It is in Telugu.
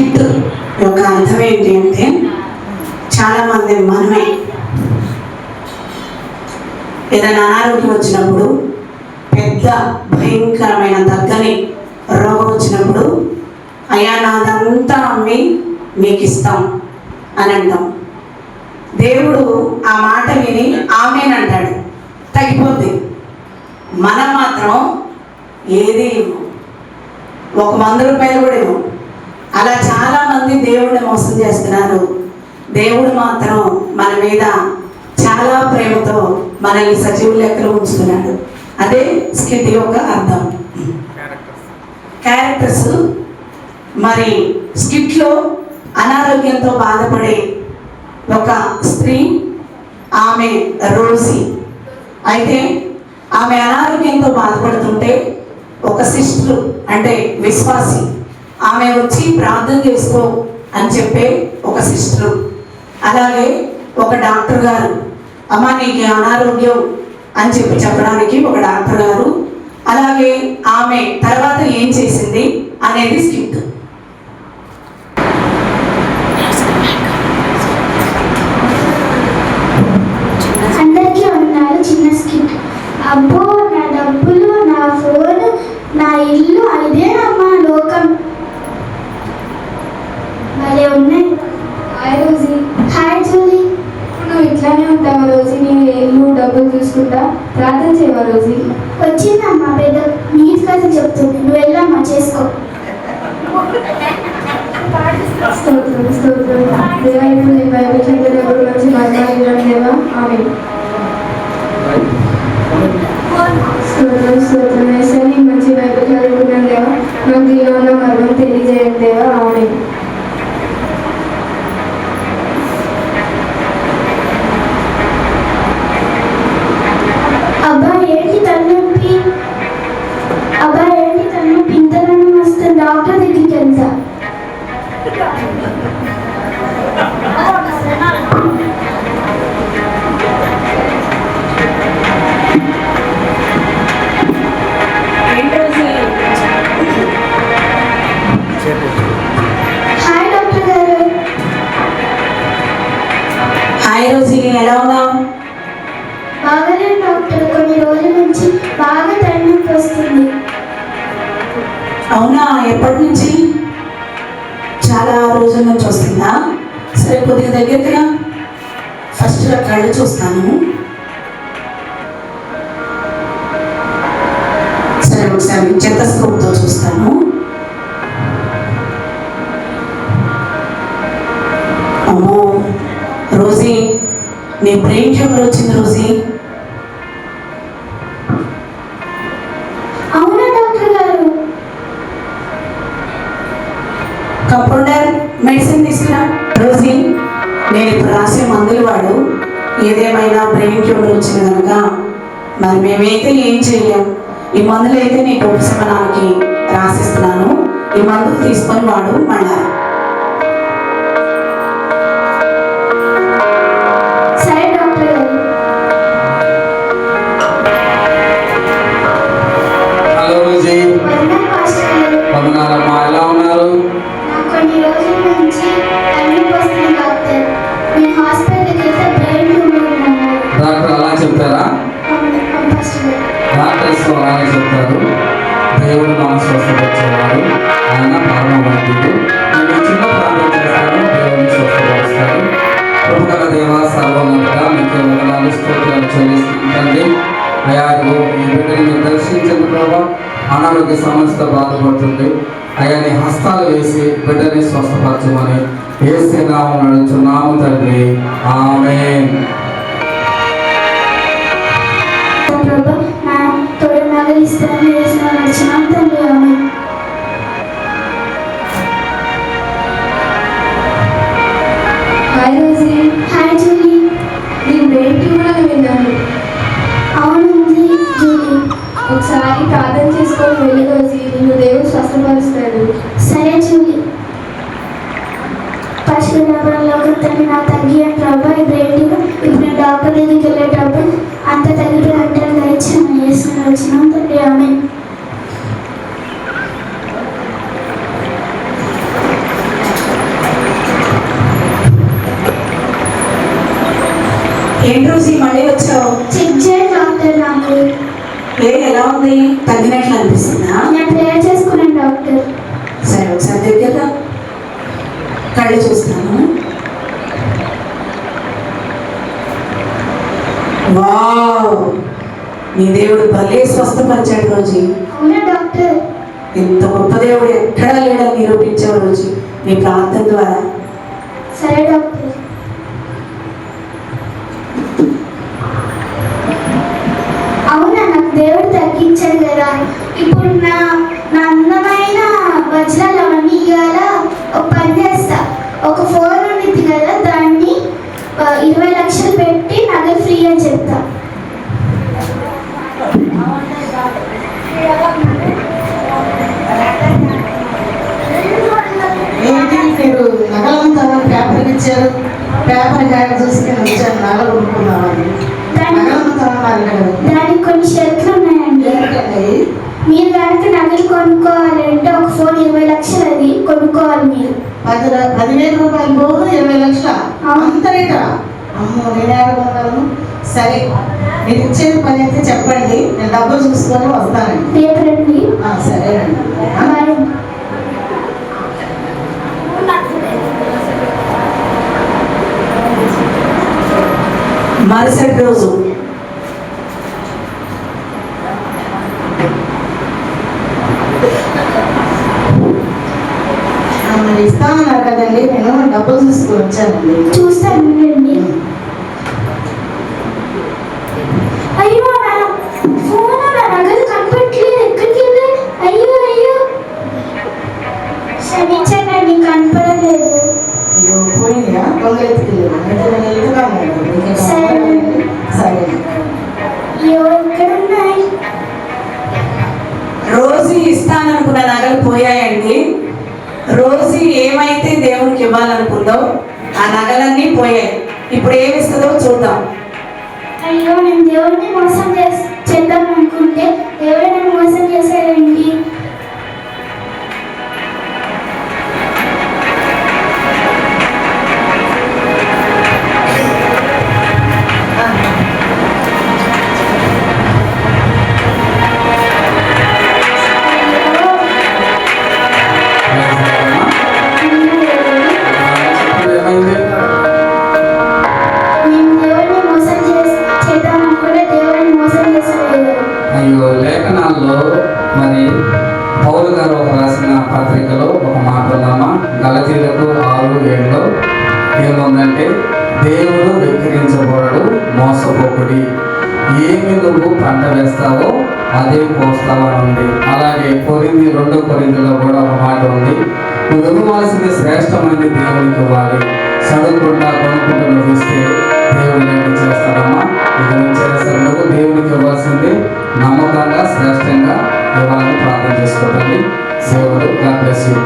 స్కిట్ యొక్క అర్థం ఏంటి అంటే చాలామంది మనమే. ఏదైనా అనారోగ్యం వచ్చినప్పుడు పెద్ద భయంకరమైన దగ్గని రోగం వచ్చినప్పుడు అయ్యా నాదంతా అమ్మి మీకు ఇస్తాం అని అంటాం. దేవుడు ఆ మాట విని ఆమెనంటాడు. తగ్గిపోద్ది. మనం మాత్రం ఏది ఒక వంద రూపాయలు కూడా ఇవ్వం అలా చాలా మంది దేవుడిని మోసం చేస్తున్నారు. దేవుడు మాత్రం మన మీద చాలా ప్రేమతో మనల్ని సజీవ లెక్కలు ఉంచుతున్నాడు. అదే స్కిట్ యొక్క అర్థం. క్యారెక్టర్స్ మరి స్కిట్లో అనారోగ్యంతో బాధపడే ఒక స్త్రీ ఆమె రోజీ అయితే ఆమె అనారోగ్యంతో బాధపడుతుంటే ఒక సిస్టర్ అంటే విశ్వాసి. ఆమె వచ్చి ప్రార్థన చేసుకో అని చెప్పే ఒక సిస్టర్. అలాగే ఒక డాక్టర్ గారు అమ్మ నీకు అనారోగ్యం అని చెప్పి చెప్పడానికి ఒక డాక్టర్ గారు. అలాగే ఆమె తర్వాత ఏం చేసింది అనేది స్కిట్ అందరికీ ఉన్నారు చిన్న స్కిట్ అబ్బో నా డబ్బులు నా ఫోన్ నా ఇల్లు ఇదేనమ్మా లోకం భలే ఉన్నాయి హాయ్ రోజీ హాయ్ జూలీ నువ్వు ఇట్లానే ఉంటావా రోజీ నీ ఇల్లు చూసుకుంటా ప్రార్థన చేయవా రోజీ? వచ్చిందమ్మా పెద్ద నీట్ కథ చెప్తుంది నువ్వు వెళ్ళమ్మా చేసుకో. స్తోత్రం స్తోత్రం. దేవా ఇప్పుడు నీ బైబిల్ చదివేటప్పుడు మంచి మాట్లాడినాను దేవా ఆమె స్తోత్రం స్తోత్రం. రోజీ ఎలా ఉన్నావు? బాగానే డాక్టర్ కొన్ని రోజుల నుంచి బాగా తలనొప్పి వస్తుంది. అవునా? ఎప్పటి నుంచి? చాలా రోజుల నుంచి వస్తుందా? సరే కొద్దిగా దగ్గరికి రా ఫస్ట్ కళ్ళు చూస్తాను. నీ బ్రెయిన్ ట్యూమర్ వచ్చింది రోజీ అవునా డాక్టర్ గారు? కంపౌండర్ మెడిసిన్ తీసుకురా. రోజీ నేను ఇప్పుడు రాసే మందులు వాడు. ఏదేమైనా బ్రెయిన్ ట్యూమర్ వచ్చింది కనుక మరి మేమైతే ఏం చెయ్యం? ఈ మందులు అయితే నీకు ఉపశమనానికి రాసిస్తున్నాను. ఈ మందులు తీసుకొని వాడు మళ్ళా అనారోగ్య సమస్యతో బాధపడుతుంది. అయా నీ హస్తాలు వేసి బిడ్డని స్వస్థపరచమని వేసే నామం నడుచున్నాము తండ్రి. ఆమె అవును జూలీ. ఒకసారి ప్రార్థన చేసుకొని వెళ్ళి నిన్ను దేవుడు స్వస్థపరుస్తాడు. సరే చూడి. పరిశుభ్రంలోకి తను నా తగ్గిన ప్రభా ఇది ఏంటిగా ఇప్పుడు డాక్టర్ దగ్గరికి వెళ్ళేటప్పుడు అంత తగ్గితే అంటే దయచేసి వేసుకుని వచ్చినాం తండ్రి. ఆమె ఏంటో రోజు మళ్ళీ వచ్చావు? చెక్ చేయ డాక్టర్ నాకు ఏ ఎలా ఉంది? తగ్గినట్లు అనిపిస్తుందా? నేను ప్రేయర్ చేసుకున్నాను డాక్టర్. సరే ఒకసారి దగ్గర కళ్ళు చూస్తాను. వావ్! నీ దేవుడు భలే స్వస్థపరిచాడు రోజు. అవునా డాక్టర్? ఇంత గొప్ప దేవుడు ఎక్కడా లేడని నిరూపించావు రోజు. నీ ప్రార్థన ద్వారా. సరే డాక్టర్. దేవుడు తగ్గించాడు కదా ఇప్పుడు నా నా అందమైన వజ్రాలు అవన్నీ ఇవాళ ఒక పని చేస్తా. ఒక ఫోన్ ఉండిద్ది కదా దాన్ని ఇరవై లక్షలు పెట్టి నగలు ఫ్రీ అని చెప్తా. ఏంటి మీరు నగలంతా పేపర్ ఇచ్చారు? పేపర్ కాడ చూసుకొని వచ్చాను నగలు కొనుక్కున్నామని దాని నగలంతా అన్నారు కదా. దానికి కొన్ని ఉన్నాయండి మీరు కనుక నగలు కొనుక్కోవాలంటే ఒక ఫోన్ ఇరవై లక్షలు అది కొనుక్కోవాలి మీరు. పది పదివేల రూపాయలు పోను ఇరవై లక్షల. అంత రేటా? అమ్మో నేను ఏడగలను సరే మీరు ఇచ్చేది పని అయితే చెప్పండి. నేను డబ్బులు చూసుకొని వస్తానండి. ఆ, సరేనండి మరుసటి రోజు ఆ, మరి కదండి నేను డబ్బులు చూసుకొని వచ్చానండి చూస్తాను రండి అయ్యో ఫోన్ నా ఎక్కడికి అయ్యో అయ్యో. క్షమించండి కనపడలేదు. అయ్యో పోయినాయా? దొంగ రోజు ఏమైతే దేవునికి ఇవ్వాలనుకుందో ఆ నగలన్నీ పోయాయి. ఇప్పుడు ఏమి ఇస్తుందో చూద్దాం. అయ్యో నేను దేవుడిని మోసం చేస్ చేద్దాం అనుకుంటే దేవుడు నన్ను మోసం చేశాడండి ఏముందంటే దేవుడు వెక్కిరించబోడు మోసపోకుడి. ఏమి నువ్వు పంట వేస్తావో అదే కోస్తావు అని ఉంది అలాగే కొరింది రెండో కొరిందిలో కూడా ఒక మాట ఉంది. నువ్వు ఇవ్వవలసింది శ్రేష్టమైనది దేవునికి ఇవ్వాలి. చదువుకుండా కొనుక్కుంటూ నువ్వు ఇస్తే దేవుడు ఏమి చేస్తాడమ్మా? ఇది నువ్వు నువ్వు దేవునికి ఇవ్వాల్సింది నమ్మకంగా శ్రేష్టంగా ఇవ్వాలని ప్రార్థన చేసుకోవాలి దేవుడు గాడ్ బ్లెస్ యూ